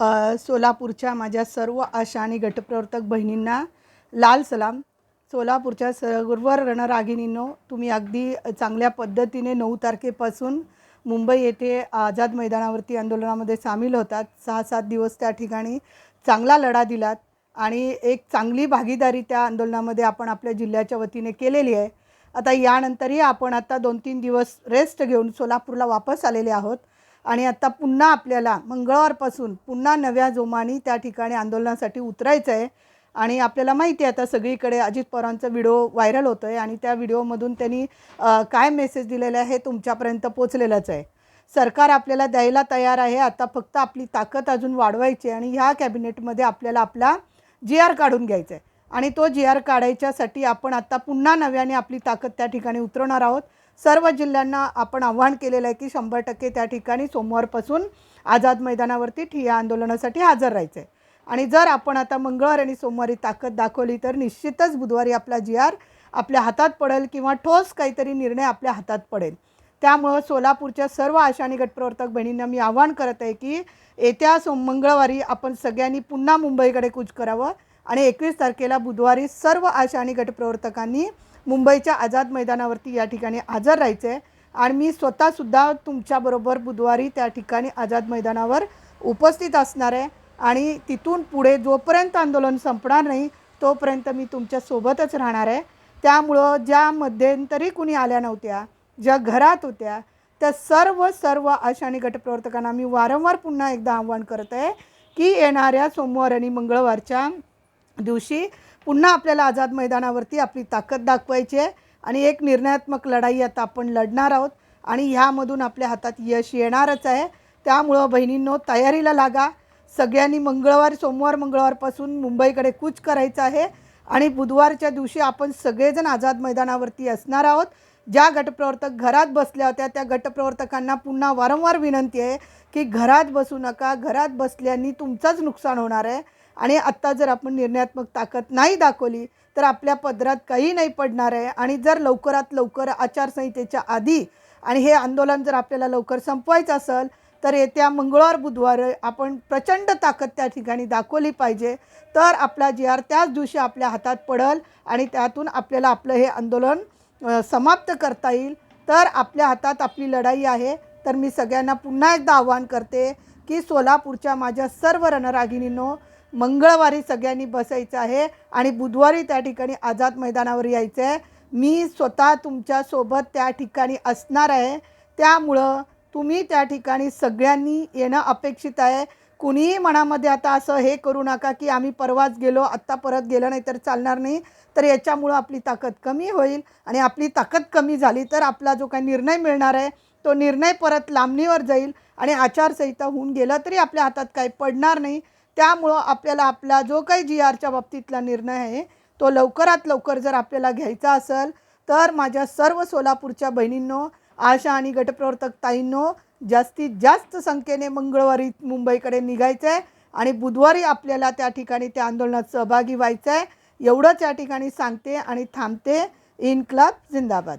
सोलापूरच्या माझ्या सर्व आशा आणि गटप्रवर्तक बहिणींना लाल सलाम. सोलापूरच्या सर्व रणरागिणींनो तुम्ही अगदी चांगल्या पद्धतीने नऊ तारखेपासून मुंबई येथे आझाद मैदानावरती आंदोलनामध्ये सामील होतात. सहा सात दिवस त्या ठिकाणी चांगला लढा दिलात आणि एक चांगली भागीदारी त्या आंदोलनामध्ये आपण आपल्या जिल्ह्याच्या वतीने केलेली आहे. आता यानंतरही आपण आता दोन तीन दिवस रेस्ट घेऊन सोलापूरला वापस आलेले आहोत. आणि आता पुन्हा आपल्याला मंगळवारपासून पुन्हा नव्या जोमाने त्या ठिकाणी आंदोलनासाठी उतरायचं आहे आणि आपल्याला माहिती आहे आता सगळीकडे अजित पवारांचा व्हिडिओ व्हायरल होतो आहे आणि त्या व्हिडिओमधून त्यांनी काय मेसेज दिलेला आहे हे तुमच्यापर्यंत पोचलेलंच आहे. सरकार आपल्याला द्यायला तयार आहे आता फक्त आपली ताकद अजून वाढवायची आहे आणि ह्या कॅबिनेटमध्ये आपल्याला आपला जी आर काढून घ्यायचा आहे आणि तो जी आर काढायच्यासाठी आपण आता पुन्हा नव्याने आपली ताकद त्या ठिकाणी उतरवणार आहोत. सर्व जिल्ह्यांना आपण आव्हान केलेलं आहे की शंभर टक्के त्या ठिकाणी सोमवारपासून आझाद मैदानावरती ठिय्या आंदोलनासाठी हजर राहायचं आहे आणि जर आपण आता मंगळवार आणि सोमवारी ताकद दाखवली तर निश्चितच बुधवारी आपला जी आर आपल्या हातात पडेल किंवा ठोस काहीतरी निर्णय आपल्या हातात पडेल. त्यामुळं सोलापूरच्या सर्व आशा आणि गटप्रवर्तक बहिणींना मी आवाहन करत आहे की येत्या सोम मंगळवारी आपण सगळ्यांनी पुन्हा मुंबईकडे कूच करावं. आणि एकवीस तारखेला बुधवारी सर्व आशा आणि गटप्रवर्तकांनी मुंबईच्या आझाद मैदानावरती या ठिकाणी हजर राहायचं आहे आणि मी स्वतःसुद्धा तुमच्याबरोबर बुधवारी त्या ठिकाणी आझाद मैदानावर उपस्थित असणार आहे. आणि तिथून पुढे जोपर्यंत आंदोलन संपणार नाही तोपर्यंत मी तुमच्यासोबतच राहणार आहे. त्यामुळं ज्या मध्यंतरी कुणी आल्या नव्हत्या ज्या घरात होत्या त्या सर्व सर्व आशा आणि गटप्रवर्तकांना मी वारंवार पुन्हा एकदा आव्हान करत आहे की येणाऱ्या सोमवार आणि मंगळवारच्या दिवशी पुन्हा आपल्याला आझाद मैदानावरती आपली ताकद दाखवायची आहे. आणि एक निर्णयात्मक लढाई आता आपण लढणार आहोत. आणि ह्यामधून आपल्या हातात यश येणारच आहे. त्यामुळं बहिणींनो तयारीला लागा. सगळ्यांनी मंगळवार सोमवार मंगळवारपासून मुंबईकडे कूच करायचं आहे. आणि बुधवारच्या दिवशी आपण सगळेजण आझाद मैदानावरती असणार आहोत. ज्या गटप्रवर्तक घरात बसल्या होत्या त्या गटप्रवर्तकांना पुन्हा वारंवार विनंती आहे की घरात बसू नका. घरात बसल्याने तुमचंच नुकसान होणार आहे. आणि आत्ता जर आपण निर्णयात्मक ताकद नाही दाखवली तर आपल्या पदरात काही नाही पडणार आहे. आणि जर लवकरात लवकर आचारसंहितेच्या आधी आणि हे आंदोलन जर आपल्याला लवकर संपवायचं असेल तर येत्या मंगळवार बुधवार आपण प्रचंड ताकद त्या ठिकाणी दाखवली पाहिजे. तर आपला जी आर त्याच दिवशी आपल्या हातात पडल आणि त्यातून आपल्याला आपलं हे आंदोलन समाप्त करता येईल. तर आपल्या हातात आपली लढाई आहे. तर मी सगळ्यांना पुन्हा एकदा आव्हान करते की सोलापूरच्या माझ्या सर्व रणरागिणींनो मंगळवारी सगळ्यांनी बसायचं आहे आणि बुधवारी त्या ठिकाणी आझाद मैदानावर यायचं आहे. मी स्वतः तुमच्यासोबत त्या ठिकाणी असणार आहे. त्यामुळं तुम्ही त्या ठिकाणी सगळ्यांनी येणं अपेक्षित आहे. कुणीही मनामध्ये आता असं हे करू नका की आम्ही परवाच गेलो आत्ता परत गेलो नाही तर चालणार नाही. तर याच्यामुळं आपली ताकद कमी होईल आणि आपली ताकद कमी झाली तर आपला जो काही निर्णय मिळणार आहे तो निर्णय परत लांबणीवर जाईल आणि आचारसंहिता होऊन गेलं तरी आपल्या हातात काही पडणार नाही. त्यामुळं आपल्याला आपला जो काही जी आरच्या बाबतीतला निर्णय आहे तो लवकरात लवकर जर आपल्याला घ्यायचा असेल तर माझ्या सर्व सोलापूरच्या बहिणींनो आशा आणि गटप्रवर्तक ताईंनो जास्तीत जास्त संख्येने मंगळवारी मुंबईकडे निघायचं आहे आणि बुधवारी आपल्याला त्या ठिकाणी त्या आंदोलनात सहभागी व्हायचं आहे एवढंच या ठिकाणी सांगते आणि थांबते. इन क्लब जिंदाबाद